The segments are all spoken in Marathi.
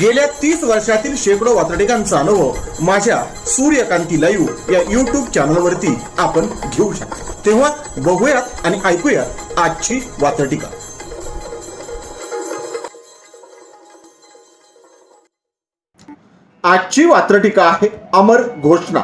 गेल्या तीस वर्षातील शेकडो वातडिकांचा अनुभव माझ्या सूर्यकांती लाईव्ह या युट्यूब चॅनलवरती आपण घेऊ शकता. तेव्हा बघूयात आणि ऐकूयात आजची वातडिका आजची वात्रटिका आहे अमर घोषणा.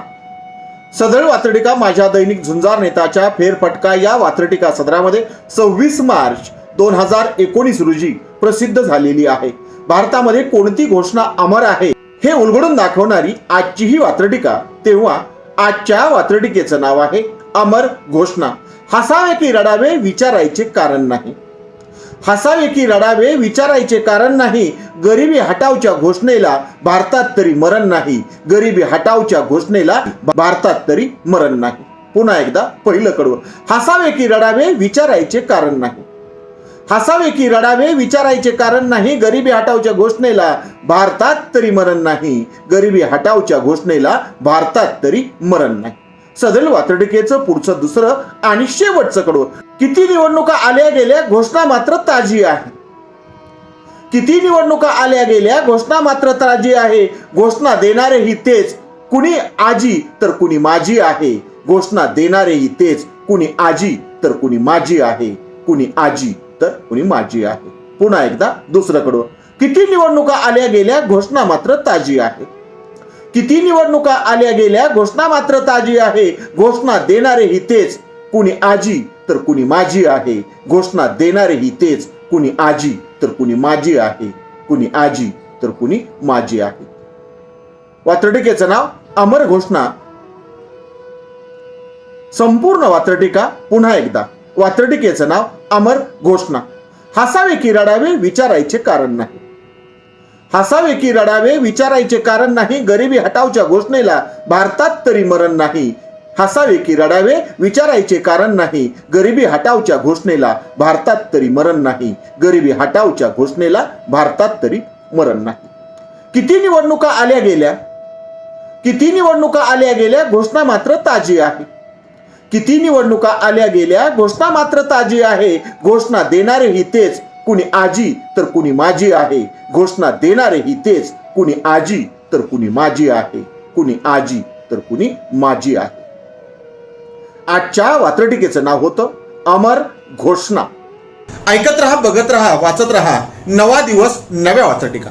सदळ वात्रटिका माझ्या दैनिक झुंजार नेताच्या फेरफटका या वात्रटिका सदरामध्ये सव्वीस मार्च दोन हजार एकोणीस रोजी प्रसिद्ध झालेली आहे. भारतामध्ये कोणती घोषणा अमर आहे हे उलगडून दाखवणारी आजची ही वात्रटिका. तेव्हा आजच्या वात्रटिकेचं नाव आहे अमर घोषणा. हसावे की रडावे विचारायचे कारण नाही. हसावे की रडावे विचारायचे कारण नाही. गरिबी हटावच्या घोषणेला भारतात तरी मरण नाही. गरिबी हटावच्या घोषणेला भारतात तरी मरण नाही. पुन्हा एकदा पहिलं कडवं. हसावे की रडावे विचारायचे कारण नाही. हसावे की रडावे विचारायचे कारण नाही. गरिबी हटावच्या घोषणेला भारतात तरी मरण नाही. गरिबी हटावच्या घोषणेला भारतात तरी मरण नाही. सदल वातडिकेचं पुढचं दुसरं आणि शेवटचं कडू किती निवडणुका आल्या गेल्या घोषणा मात्र ताजी आहे. किती निवडणुका आल्या गेल्या घोषणा मात्र ताजी आहे. घोषणा देणारेही तेच. कुणी आजी तर कुणी माझी आहे. घोषणा देणारेही तेच. कुणी आजी तर कुणी माझी आहे. कुणी आजी तर कुणी माझी आहे. पुन्हा एकदा दुसरं किती निवडणुका आल्या गेल्या घोषणा मात्र ताजी आहे. किती निवडणुका आल्या गेल्या घोषणा मात्र ताजी आहे. घोषणा देणारे ही तेच. कुणी आजी तर कुणी माझी आहे. घोषणा देणारे ही तेच. कुणी आजी तर कुणी माझी आहे. कुणी आजी तर कुणी माझी आहे. वात्रटिकेचं नाव अमर घोषणा. संपूर्ण वात्रटिका पुन्हा एकदा. वात्रटिकेचं नाव अमर घोषणा. हसावे की रडावे विचारायचे कारण नाही. हसावे की रडावे विचारायचे कारण नाही गरिबी हटावच्या घोषणेला भारतात तरी मरण नाही. हसावे की रडावे विचारायचे कारण नाही गरिबी हटावच्या घोषणेला भारतात तरी मरण नाही. गरिबी हटावच्या घोषणेला भारतात तरी मरण नाही. किती निवडणुका आल्या गेल्या? किती निवडणुका आल्या गेल्या? घोषणा मात्र ताजी आहे. किती निवडणुका आल्या गेल्या घोषणा मात्र ताजी आहे. घोषणा देणारे ही तेच. कुणी आजी तर कुणी माझी आहे. घोषणा देणारे ही तेच. कुणी आजी तर कुणी माझी आहे. कुणी आजी तर कुणी माझी आहे. आजच्या वात्रटिकेचं नाव होतं अमर घोषणा. ऐकत रहा बघत रहा वाचत रहा. नवा दिवस नव्या वात्रटिका.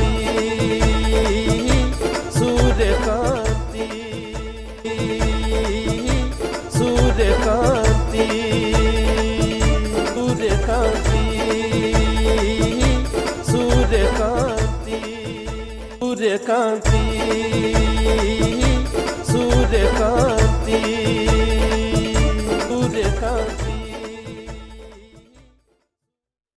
જે